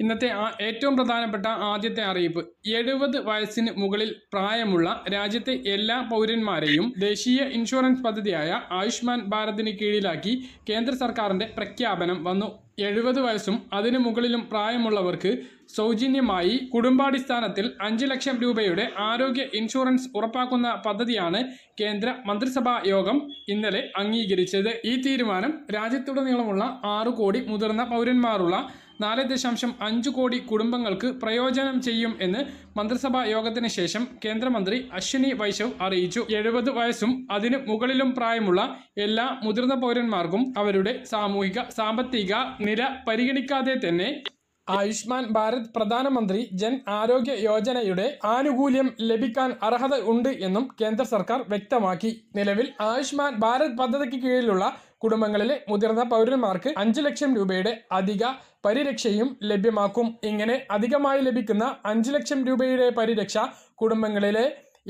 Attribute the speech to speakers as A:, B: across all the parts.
A: ഇന്നത്തെ ആ- ഏറ്റവും പ്രധാനപ്പെട്ട ആദ്യത്തെ അറിയിപ്പ്. എഴുപത് വയസ്സിന് മുകളിൽ പ്രായമുള്ള രാജ്യത്തെ എല്ലാ പൗരന്മാരെയും ദേശീയ ഇൻഷുറൻസ് പദ്ധതിയായ ആയുഷ്മാൻ ഭാരതിന് കീഴിലാക്കി കേന്ദ്ര സർക്കാരിന്റെ പ്രഖ്യാപനം വന്നു. എഴുപത് വയസ്സും അതിനു മുകളിലും പ്രായമുള്ളവർക്ക് സൗജന്യമായി കുടുംബാടിസ്ഥാനത്തിൽ അഞ്ച് ലക്ഷം രൂപയുടെ ആരോഗ്യ ഇൻഷുറൻസ് ഉറപ്പാക്കുന്ന പദ്ധതിയാണ് കേന്ദ്ര മന്ത്രിസഭാ യോഗം ഇന്നലെ അംഗീകരിച്ചത്. ഈ തീരുമാനം രാജ്യത്തുടനീളമുള്ള ആറു കോടി മുതിർന്ന പൗരന്മാരുള്ള നാല് ദശാംശം അഞ്ച് കോടി കുടുംബങ്ങൾക്ക് പ്രയോജനം ചെയ്യും എന്ന് മന്ത്രിസഭാ യോഗത്തിന് ശേഷം കേന്ദ്രമന്ത്രി അശ്വിനി വൈശവ് അറിയിച്ചു. എഴുപത് വയസ്സും അതിന് മുകളിലും പ്രായമുള്ള എല്ലാ മുതിർന്ന പൗരന്മാർക്കും അവരുടെ സാമൂഹിക സാമ്പത്തിക നില പരിഗണിക്കാതെ തന്നെ ആയുഷ്മാൻ ഭാരത് പ്രധാനമന്ത്രി ജൻ ആരോഗ്യ യോജനയുടെ ആനുകൂല്യം ലഭിക്കാൻ അർഹത ഉണ്ട് എന്നും കേന്ദ്ര സർക്കാർ വ്യക്തമാക്കി. നിലവിൽ ആയുഷ്മാൻ ഭാരത് പദ്ധതിക്ക് കീഴിലുള്ള കുടുംബങ്ങളിലെ മുതിർന്ന പൗരന്മാർക്ക് അഞ്ച് ലക്ഷം രൂപയുടെ അധിക പരിരക്ഷയും ലഭ്യമാക്കും. ഇങ്ങനെ അധികമായി ലഭിക്കുന്ന അഞ്ച് ലക്ഷം രൂപയുടെ പരിരക്ഷ കുടുംബങ്ങളിലെ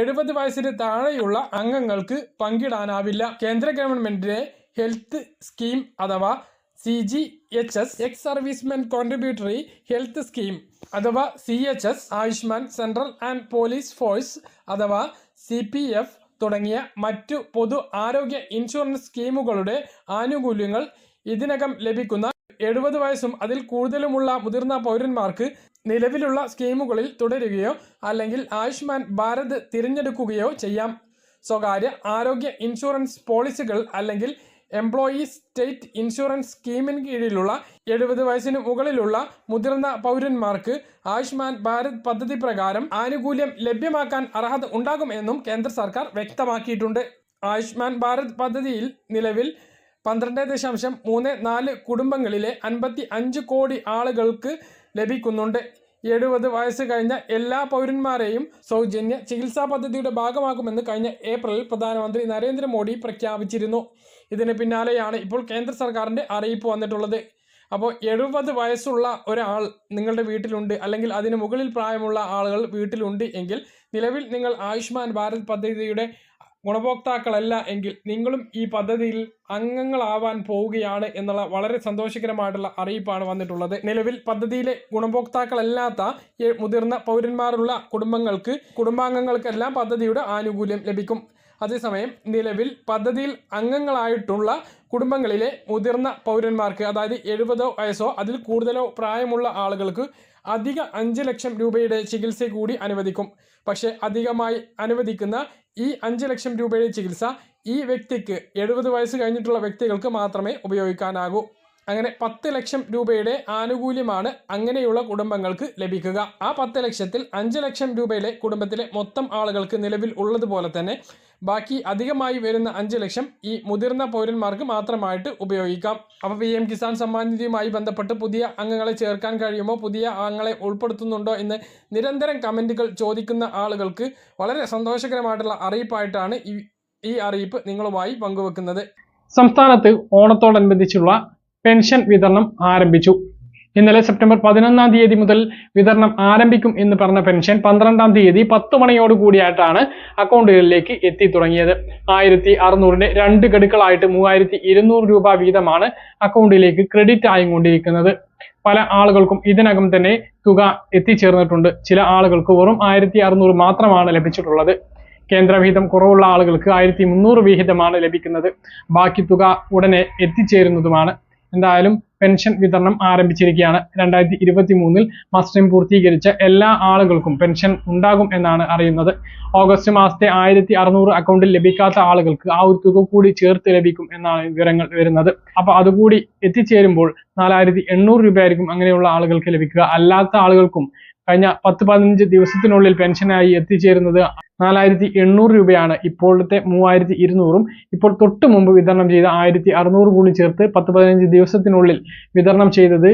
A: എഴുപത് വയസ്സിന് താഴെയുള്ള അംഗങ്ങൾക്ക് പങ്കിടാനാവില്ല. കേന്ദ്ര ഗവൺമെന്റിന്റെ ഹെൽത്ത് സ്കീം അഥവാ C G H S ex servicemen contributory health scheme അഥവാ C H S Ayushman central and police force അഥവാ സി പി എഫ് തുടങ്ങിയ മറ്റു പൊതു ആരോഗ്യ ഇൻഷുറൻസ് സ്കീമുകളുടെ ആനുകൂല്യങ്ങൾ ഇതിനകം ലഭിക്കുന്ന എഴുപത് വയസ്സും അതിൽ കൂടുതലുമുള്ള മുതിർന്ന പൗരന്മാർക്ക് നിലവിലുള്ള സ്കീമുകളിൽ തുടരുകയോ അല്ലെങ്കിൽ ആയുഷ്മാൻ ഭാരത് തിരഞ്ഞെടുക്കുകയോ ചെയ്യാം. സ്വകാര്യ ആരോഗ്യ ഇൻഷുറൻസ് പോളിസികൾ അല്ലെങ്കിൽ എംപ്ലോയീസ് സ്റ്റേറ്റ് ഇൻഷുറൻസ് സ്കീമിന് കീഴിലുള്ള എഴുപത് വയസ്സിന് മുകളിലുള്ള മുതിർന്ന പൗരന്മാർക്ക് ആയുഷ്മാൻ ഭാരത് പദ്ധതി പ്രകാരം ആനുകൂല്യം ലഭ്യമാക്കാൻ അർഹത ഉണ്ടാകുമെന്നും കേന്ദ്ര സർക്കാർ വ്യക്തമാക്കിയിട്ടുണ്ട്. ആയുഷ്മാൻ ഭാരത് പദ്ധതിയിൽ നിലവിൽ പന്ത്രണ്ട് ദശാംശം മൂന്ന് നാല് കുടുംബങ്ങളിലെ അൻപത്തി അഞ്ച് കോടി ആളുകൾക്ക് ലഭിക്കുന്നുണ്ട്. എഴുപത് വയസ്സ് കഴിഞ്ഞ എല്ലാ പൗരന്മാരെയും സൗജന്യ ചികിത്സാ പദ്ധതിയുടെ ഭാഗമാകുമെന്ന് കഴിഞ്ഞ ഏപ്രിലിൽ പ്രധാനമന്ത്രി നരേന്ദ്രമോദി പ്രഖ്യാപിച്ചിരുന്നു. ഇതിന് പിന്നാലെയാണ് ഇപ്പോൾ കേന്ദ്ര സർക്കാരിന്റെ അറിയിപ്പ് വന്നിട്ടുള്ളത്. അപ്പോൾ എഴുപത് വയസ്സുള്ള ഒരാൾ നിങ്ങളുടെ വീട്ടിലുണ്ട് അല്ലെങ്കിൽ അതിന് മുകളിൽ പ്രായമുള്ള ആളുകൾ വീട്ടിലുണ്ട് എങ്കിൽ നിലവിൽ നിങ്ങൾ ആയുഷ്മാൻ ഭാരത് പദ്ധതിയുടെ ഗുണഭോക്താക്കളല്ല എങ്കിൽ നിങ്ങളും ഈ പദ്ധതിയിൽ അംഗങ്ങളാവാൻ പോവുകയാണ് എന്നുള്ള വളരെ സന്തോഷകരമായിട്ടുള്ള അറിയിപ്പാണ് വന്നിട്ടുള്ളത്. നിലവിൽ പദ്ധതിയിലെ ഗുണഭോക്താക്കളല്ലാത്ത മുതിർന്ന പൗരന്മാരുള്ള കുടുംബങ്ങൾക്ക് കുടുംബാംഗങ്ങൾക്കെല്ലാം പദ്ധതിയുടെ ആനുകൂല്യം ലഭിക്കും. അതേസമയം നിലവിൽ പദ്ധതിയിൽ അംഗങ്ങളായിട്ടുള്ള കുടുംബങ്ങളിലെ മുതിർന്ന പൗരന്മാർക്ക് അതായത് എഴുപതോ വയസ്സോ അതിൽ കൂടുതലോ പ്രായമുള്ള ആളുകൾക്ക് അധിക അഞ്ച് ലക്ഷം രൂപയുടെ ചികിത്സ കൂടി അനുവദിക്കും. പക്ഷേ അധികമായി അനുവദിക്കുന്ന ഈ അഞ്ച് ലക്ഷം രൂപയുടെ ചികിത്സ ഈ വ്യക്തിക്ക് എഴുപത് വയസ്സ് കഴിഞ്ഞിട്ടുള്ള വ്യക്തികൾക്ക് മാത്രമേ ഉപയോഗിക്കാനാകൂ. അങ്ങനെ പത്ത് ലക്ഷം രൂപയുടെ ആനുകൂല്യമാണ് അങ്ങനെയുള്ള കുടുംബങ്ങൾക്ക് ലഭിക്കുക. ആ പത്ത് ലക്ഷത്തിൽ അഞ്ച് ലക്ഷം രൂപയിലെ കുടുംബത്തിലെ മൊത്തം ആളുകൾക്ക് നിലവിൽ ഉള്ളതുപോലെ തന്നെ ബാക്കി അധികമായി വരുന്ന അഞ്ച് ലക്ഷം ഈ മുതിർന്ന പൗരന്മാർക്ക് മാത്രമായിട്ട് ഉപയോഗിക്കാം. അപ്പോൾ പി എം കിസാൻ സമ്മാൻ നിധിയുമായി ബന്ധപ്പെട്ട് പുതിയ അംഗങ്ങളെ ചേർക്കാൻ കഴിയുമോ? പുതിയ അംഗങ്ങളെ ഉൾപ്പെടുത്തുന്നുണ്ടോ എന്ന് നിരന്തരം കമന്റുകൾ ചോദിക്കുന്ന ആളുകൾക്ക് വളരെ സന്തോഷകരമായിട്ടുള്ള അറിയിപ്പായിട്ടാണ് ഈ ഈ അറിയിപ്പ് നിങ്ങളുമായി പങ്കുവെക്കുന്നത്.
B: സംസ്ഥാനത്ത് ഓണത്തോടനുബന്ധിച്ചുള്ള പെൻഷൻ വിതരണം ആരംഭിച്ചു. ഇന്നലെ സെപ്റ്റംബർ പതിനൊന്നാം തീയതി മുതൽ വിതരണം ആരംഭിക്കും എന്ന് പറഞ്ഞ പെൻഷൻ പന്ത്രണ്ടാം തീയതി പത്ത് മണിയോട് കൂടിയായിട്ടാണ് അക്കൗണ്ടുകളിലേക്ക് എത്തി തുടങ്ങിയത്. ആയിരത്തി അറുന്നൂറിന്റെ രണ്ട് ഗഡുക്കളായിട്ട് മൂവായിരത്തി ഇരുന്നൂറ് രൂപ വീതമാണ് അക്കൗണ്ടിലേക്ക് ക്രെഡിറ്റ് ആയിക്കൊണ്ടിരിക്കുന്നത്. പല ആളുകൾക്കും ഇതിനകം തന്നെ തുക എത്തിച്ചേർന്നിട്ടുണ്ട്. ചില ആളുകൾക്ക് വെറും ആയിരത്തി അറുന്നൂറ് മാത്രമാണ് ലഭിച്ചിട്ടുള്ളത്. കേന്ദ്രവിഹിതം കുറവുള്ള ആളുകൾക്ക് ആയിരത്തി മുന്നൂറ് വിഹിതമാണ് ലഭിക്കുന്നത്. ബാക്കി തുക ഉടനെ എത്തിച്ചേരുന്നതുമാണ്. എന്തായാലും പെൻഷൻ വിതരണം ആരംഭിച്ചിരിക്കുകയാണ്. രണ്ടായിരത്തി ഇരുപത്തി മൂന്നിൽ മസ്റ്ററിംഗ് പൂർത്തീകരിച്ച എല്ലാ ആളുകൾക്കും പെൻഷൻ ഉണ്ടാകും എന്നാണ് അറിയുന്നത്. ഓഗസ്റ്റ് മാസത്തെ ആയിരത്തി അറുന്നൂറ് അക്കൗണ്ടിൽ ലഭിക്കാത്ത ആളുകൾക്ക് ആ ഒരു തുക കൂടി ചേർത്ത് ലഭിക്കും എന്നാണ് വിവരങ്ങൾ വരുന്നത്. അപ്പൊ അതുകൂടി എത്തിച്ചേരുമ്പോൾ നാലായിരത്തി എണ്ണൂറ് രൂപയായിരിക്കും അങ്ങനെയുള്ള ആളുകൾക്ക് ലഭിക്കുക. അല്ലാത്ത ആളുകൾക്കും കഴിഞ്ഞ പത്ത് പതിനഞ്ച് ദിവസത്തിനുള്ളിൽ പെൻഷനായി എത്തിച്ചേരുന്നത് നാലായിരത്തി എണ്ണൂറ് രൂപയാണ് ഇപ്പോഴത്തെ മൂവായിരത്തി ഇരുന്നൂറും ഇപ്പോൾ തൊട്ട് മുമ്പ് വിതരണം ചെയ്ത ആയിരത്തി അറുന്നൂറ് കൂടി ചേർത്ത് പത്ത് പതിനഞ്ച് ദിവസത്തിനുള്ളിൽ വിതരണം ചെയ്തത്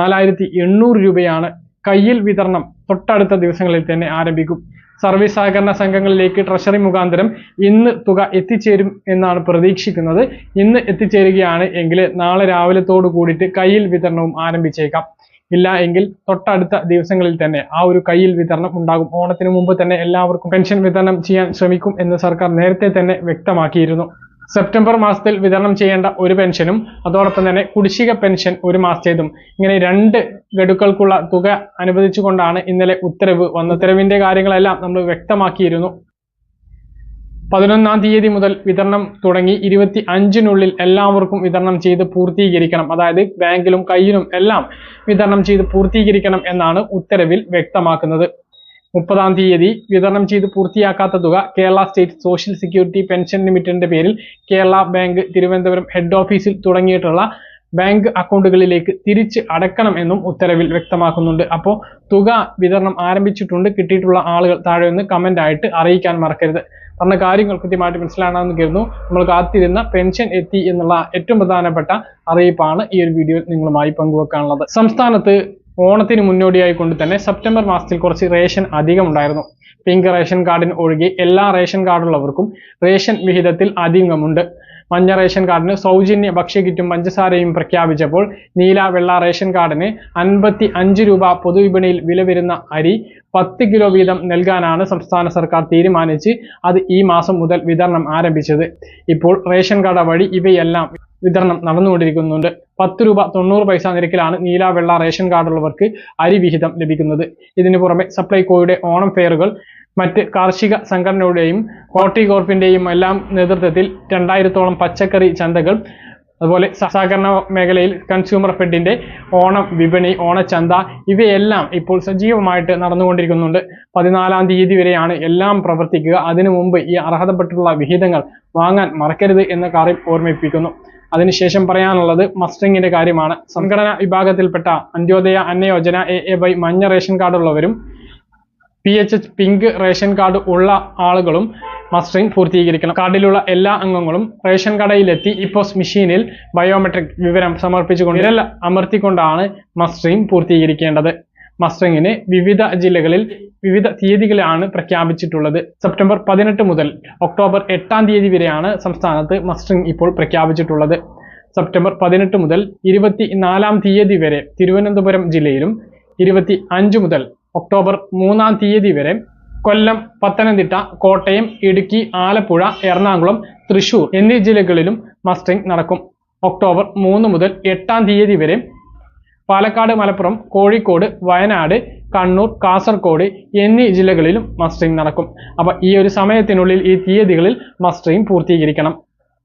B: നാലായിരത്തി എണ്ണൂറ് രൂപയാണ്. കയ്യിൽ വിതരണം തൊട്ടടുത്ത ദിവസങ്ങളിൽ തന്നെ ആരംഭിക്കും. സർവീസ് സഹകരണ സംഘങ്ങളിലേക്ക് ട്രഷറി മുഖാന്തരം ഇന്ന് തുക എത്തിച്ചേരും എന്നാണ് പ്രതീക്ഷിക്കുന്നത്. ഇന്ന് എത്തിച്ചേരുകയാണ് എങ്കിൽ നാളെ രാവിലത്തോടു കൂടിയിട്ട് കയ്യിൽ വിതരണവും ആരംഭിച്ചേക്കാം. ഇല്ല എങ്കിൽ തൊട്ടടുത്ത ദിവസങ്ങളിൽ തന്നെ ആ ഒരു കയ്യിൽ വിതരണം ഉണ്ടാകും. ഓണത്തിന് മുമ്പ് തന്നെ എല്ലാവർക്കും പെൻഷൻ വിതരണം ചെയ്യാൻ ശ്രമിക്കും എന്ന് സർക്കാർ നേരത്തെ തന്നെ വ്യക്തമാക്കിയിരുന്നു. സെപ്റ്റംബർ മാസത്തിൽ വിതരണം ചെയ്യേണ്ട ഒരു പെൻഷനും അതോടൊപ്പം തന്നെ കുടിശ്ശിക പെൻഷൻ ഒരു മാസത്തേതും. ഇങ്ങനെ രണ്ട് ഗഡുക്കൾക്കുള്ള തുക അനുവദിച്ചുകൊണ്ടാണ് ഇന്നലെ ഉത്തരവ് വന്ന ഉത്തരവിന്റെ കാര്യങ്ങളെല്ലാം നമ്മൾ വ്യക്തമാക്കിയിരുന്നു. പതിനൊന്നാം തീയതി മുതൽ വിതരണം തുടങ്ങി ഇരുപത്തി അഞ്ചിനുള്ളിൽ എല്ലാവർക്കും വിതരണം ചെയ്ത് പൂർത്തീകരിക്കണം. അതായത് ബാങ്കിലും കയ്യിലും എല്ലാം വിതരണം ചെയ്ത് പൂർത്തീകരിക്കണം എന്നാണ് ഉത്തരവിൽ വ്യക്തമാക്കുന്നത്. മുപ്പതാം തീയതി വിതരണം ചെയ്ത് പൂർത്തിയാക്കാത്ത തുക Kerala state social security pension ലിമിറ്റഡിന്റെ പേരിൽ കേരള ബാങ്ക് തിരുവനന്തപുരം ഹെഡ് ഓഫീസിൽ തുടങ്ങിയിട്ടുള്ള ബാങ്ക് അക്കൗണ്ടുകളിലേക്ക് തിരിച്ച് അടക്കണം എന്നും ഉത്തരവിൽ വ്യക്തമാക്കുന്നുണ്ട്. അപ്പോൾ തുക വിതരണം ആരംഭിച്ചിട്ടുണ്ട്. കിട്ടിയിട്ടുള്ള ആളുകൾ താഴെ ഒന്ന് കമന്റ് ആയിട്ട് അറിയിക്കാൻ മറക്കരുത്. പറഞ്ഞ കാര്യങ്ങൾ കൃത്യമായിട്ട് മനസ്സിലാണെന്ന് കരുതുന്നു. നമ്മൾ കാത്തിരുന്ന പെൻഷൻ എത്തി എന്നുള്ള ഏറ്റവും പ്രധാനപ്പെട്ട അറിയിപ്പാണ് ഈ ഒരു വീഡിയോ നിങ്ങളുമായി പങ്കുവെക്കാനുള്ളത്. സംസ്ഥാനത്ത് ഓണത്തിന് മുന്നോടിയായി കൊണ്ട് തന്നെ സെപ്റ്റംബർ മാസത്തിൽ കുറച്ച് റേഷൻ അധികം ഉണ്ടായിരുന്നു പിങ്ക് റേഷൻ കാർഡിന് ഒഴികെ എല്ലാ റേഷൻ കാർഡുള്ളവർക്കും റേഷൻ വിഹിതത്തിൽ അധികമുണ്ട്. മഞ്ഞ റേഷൻ കാർഡിന് സൗജന്യ ഭക്ഷ്യകിറ്റും പഞ്ചസാരയും പ്രഖ്യാപിച്ചപ്പോൾ നീല വെള്ള റേഷൻ കാർഡിന് അൻപത്തി അഞ്ച് രൂപ പൊതുവിപണിയിൽ വില വരുന്ന അരി പത്ത് കിലോ വീതം നൽകാനാണ് സംസ്ഥാന സർക്കാർ തീരുമാനിച്ച് അത് ഈ മാസം മുതൽ വിതരണം ആരംഭിച്ചത്. ഇപ്പോൾ റേഷൻ കട വഴി ഇവയെല്ലാം വിതരണം നടന്നുകൊണ്ടിരിക്കുന്നുണ്ട്. പത്ത് രൂപ തൊണ്ണൂറ് പൈസ നിരക്കിലാണ് നീല വെള്ള റേഷൻ കാർഡുള്ളവർക്ക് അരി വിഹിതം ലഭിക്കുന്നത്. ഇതിനു പുറമെ സപ്ലൈകോയുടെ ഓണം ഫെയറുകൾ മറ്റ് കാർഷിക സംഘടനയുടെയും ഹോർട്ടികോർപ്പിന്റെയും എല്ലാം നേതൃത്വത്തിൽ രണ്ടായിരത്തോളം പച്ചക്കറി ചന്തകൾ അതുപോലെ സഹകരണ മേഖലയിൽ കൺസ്യൂമർ ഫെഡിന്റെ ഓണം വിപണി ഓണച്ചന്ത ഇവയെല്ലാം ഇപ്പോൾ സജീവമായിട്ട് നടന്നുകൊണ്ടിരിക്കുന്നുണ്ട്. പതിനാലാം തീയതി വരെയാണ് എല്ലാം പ്രവർത്തിക്കുക. അതിനു മുമ്പ് ഈ അർഹതപ്പെട്ടുള്ള വിഹിതങ്ങൾ വാങ്ങാൻ മറക്കരുത് എന്ന കാര്യം ഓർമ്മിപ്പിക്കുന്നു. അതിനുശേഷം പറയാനുള്ളത് മസ്റ്ററിങ്ങിന്റെ കാര്യമാണ്. സംഘടനാ വിഭാഗത്തിൽപ്പെട്ട Antyodaya Anna Yojana A A Y മഞ്ഞ ration കാർഡുള്ളവരും P H H pink ration card ഉള്ള ആളുകളും മസ്റ്ററിംഗ് പൂർത്തീകരിക്കണം. കാർഡിലുള്ള എല്ലാ അംഗങ്ങളും റേഷൻ കടയിലെത്തി ഇപ്പോസ് മെഷീനിൽ ബയോമെട്രിക് വിവരം സമർപ്പിച്ചുകൊണ്ട് വിരൽ അമർത്തിക്കൊണ്ടാണ് മസ്റ്ററിംഗ് പൂർത്തീകരിക്കേണ്ടത്. മസ്റ്ററിങ്ങിന് വിവിധ ജില്ലകളിൽ വിവിധ തീയതികളാണ് പ്രഖ്യാപിച്ചിട്ടുള്ളത്. സെപ്റ്റംബർ പതിനെട്ട് മുതൽ ഒക്ടോബർ എട്ടാം തീയതി വരെയാണ് സംസ്ഥാനത്ത് മസ്റ്ററിംഗ് ഇപ്പോൾ പ്രഖ്യാപിച്ചിട്ടുള്ളത്. സെപ്റ്റംബർ പതിനെട്ട് മുതൽ ഇരുപത്തി നാലാം തീയതി വരെ തിരുവനന്തപുരം ജില്ലയിലും ഇരുപത്തി അഞ്ച് മുതൽ ഒക്ടോബർ മൂന്നാം തീയതി വരെ കൊല്ലം പത്തനംതിട്ട കോട്ടയം ഇടുക്കി ആലപ്പുഴ എറണാകുളം തൃശൂർ എന്നീ ജില്ലകളിലും മസ്റ്ററിംഗ് നടക്കും. ഒക്ടോബർ മൂന്ന് മുതൽ എട്ടാം തീയതി വരെ പാലക്കാട് മലപ്പുറം കോഴിക്കോട് വയനാട് കണ്ണൂർ കാസർഗോഡ് എന്നീ ജില്ലകളിലും മസ്റ്ററിംഗ് നടക്കും. അപ്പോൾ ഈ ഒരു സമയത്തിനുള്ളിൽ ഈ തീയതികളിൽ മസ്റ്ററിംഗ് പൂർത്തീകരിക്കണം.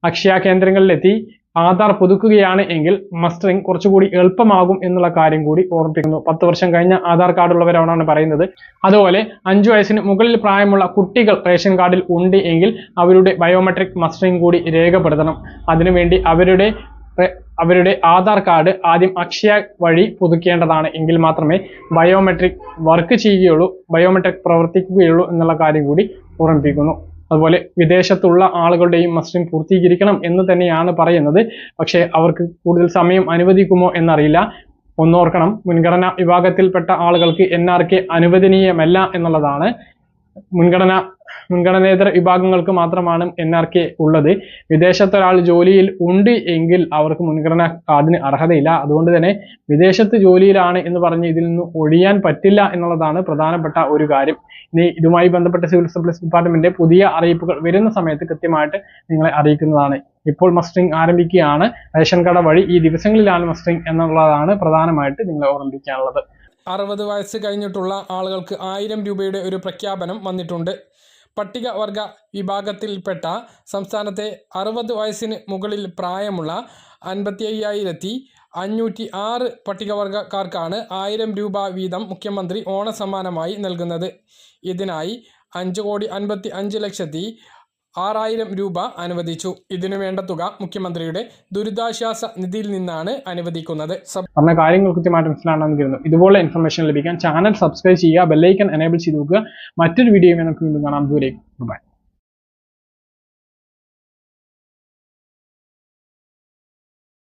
B: അക്ഷയ കേന്ദ്രങ്ങളിലെത്തി ആധാർ പുതുക്കുകയാണ് എങ്കിൽ മസ്റ്ററിംഗ് കുറച്ചുകൂടി എളുപ്പമാകും എന്നുള്ള കാര്യം കൂടി ഓർമ്മിപ്പിക്കുന്നു. പത്ത് വർഷം കഴിഞ്ഞ ആധാർ കാർഡ് ഉള്ളവരാണ് പറയുന്നത്. അതുപോലെ അഞ്ചു വയസ്സിന് മുകളിൽ പ്രായമുള്ള കുട്ടികൾ റേഷൻ കാർഡിൽ ഉണ്ട് എങ്കിൽ അവരുടെ ബയോമെട്രിക് മസ്റ്ററിംഗ് കൂടി രേഖപ്പെടുത്തണം. അതിനുവേണ്ടി അവരുടെ അവരുടെ ആധാർ കാർഡ് ആദ്യം അക്ഷയ വഴി പുതുക്കേണ്ടതാണ്. എങ്കിൽ മാത്രമേ ബയോമെട്രിക് വർക്ക് ചെയ്യുകയുള്ളൂ ബയോമെട്രിക് പ്രവർത്തിക്കുകയുള്ളൂ എന്നുള്ള കാര്യം കൂടി ഓർമ്മിപ്പിക്കുന്നു. അതുപോലെ വിദേശത്തുള്ള ആളുകളുടെയും മസ്ലിം പൂർത്തീകരിക്കണം എന്ന് തന്നെയാണ് പറയുന്നത്. പക്ഷേ അവർക്ക് കൂടുതൽ സമയം അനുവദിക്കുമോ എന്നറിയില്ല. ഒന്നോർക്കണം മുൻഗണനാ വിഭാഗത്തിൽപ്പെട്ട ആളുകൾക്ക് എൻ ആർ കെ അനുവദനീയമല്ല എന്നുള്ളതാണ്. മുൻഗണന മുൻഗണനേതര വിഭാഗങ്ങൾക്ക് മാത്രമാണ് എൻ ആർ കെ ഉള്ളത്. വിദേശത്തൊരാൾ ജോലിയിൽ ഉണ്ട് എങ്കിൽ അവർക്ക് മുൻഗണന കാർഡിന് അർഹതയില്ല. അതുകൊണ്ട് തന്നെ വിദേശത്ത് ജോലിയിലാണ് എന്ന് പറഞ്ഞ് ഇതിൽ നിന്ന് ഒഴിയാൻ പറ്റില്ല എന്നുള്ളതാണ് പ്രധാനപ്പെട്ട ഒരു കാര്യം. ഇനി ഇതുമായി ബന്ധപ്പെട്ട സിവിൽ സപ്ലൈസ് ഡിപ്പാർട്ട്മെന്റ് പുതിയ അറിയിപ്പുകൾ വരുന്ന സമയത്ത് കൃത്യമായിട്ട് നിങ്ങളെ അറിയിക്കുന്നതാണ്. ഇപ്പോൾ മസ്റ്ററിംഗ് ആരംഭിക്കുകയാണ്. റേഷൻ കട വഴി ഈ ദിവസങ്ങളിലാണ് മസ്റ്ററിംഗ് എന്നുള്ളതാണ് പ്രധാനമായിട്ട് നിങ്ങളെ ഓർമ്മിപ്പിക്കാനുള്ളത്.
A: അറുപത് വയസ്സ് കഴിഞ്ഞിട്ടുള്ള ആളുകൾക്ക് ആയിരം രൂപയുടെ ഒരു പ്രഖ്യാപനം വന്നിട്ടുണ്ട്. പട്ടികവർഗ വിഭാഗത്തിൽപ്പെട്ട സംസ്ഥാനത്തെ അറുപത് വയസ്സിന് മുകളിൽ പ്രായമുള്ള അൻപത്തി അയ്യായിരത്തി അഞ്ഞൂറ്റി ആറ് പട്ടികവർഗക്കാർക്കാണ് ആയിരം രൂപ വീതം മുഖ്യമന്ത്രി ഓണസമ്മാനമായി നൽകുന്നത്. ഇതിനായി അഞ്ച് കോടി അൻപത്തി അഞ്ച് ലക്ഷത്തി ആറായിരം രൂപ അനുവദിച്ചു. ഇതിനു വേണ്ട തുക മുഖ്യമന്ത്രിയുടെ ദുരിതാശ്വാസ നിധിയിൽ നിന്നാണ് അനുവദിക്കുന്നത്.
B: പറഞ്ഞ കാര്യങ്ങൾ കൃത്യമായിട്ട് മനസ്സിലാണെന്ന് കരുതുന്നു. ഇതുപോലെ ഇൻഫർമേഷൻ ലഭിക്കാൻ ചാനൽ സബ്സ്ക്രൈബ് ചെയ്യുക ബെല്ലൈക്കൻ എനേബിൾ ചെയ്ത് നോക്കുക മറ്റൊരു വീഡിയോയുമായി നമുക്ക് വീണ്ടും കാണാം. ദൂരേക്ക് ബൈ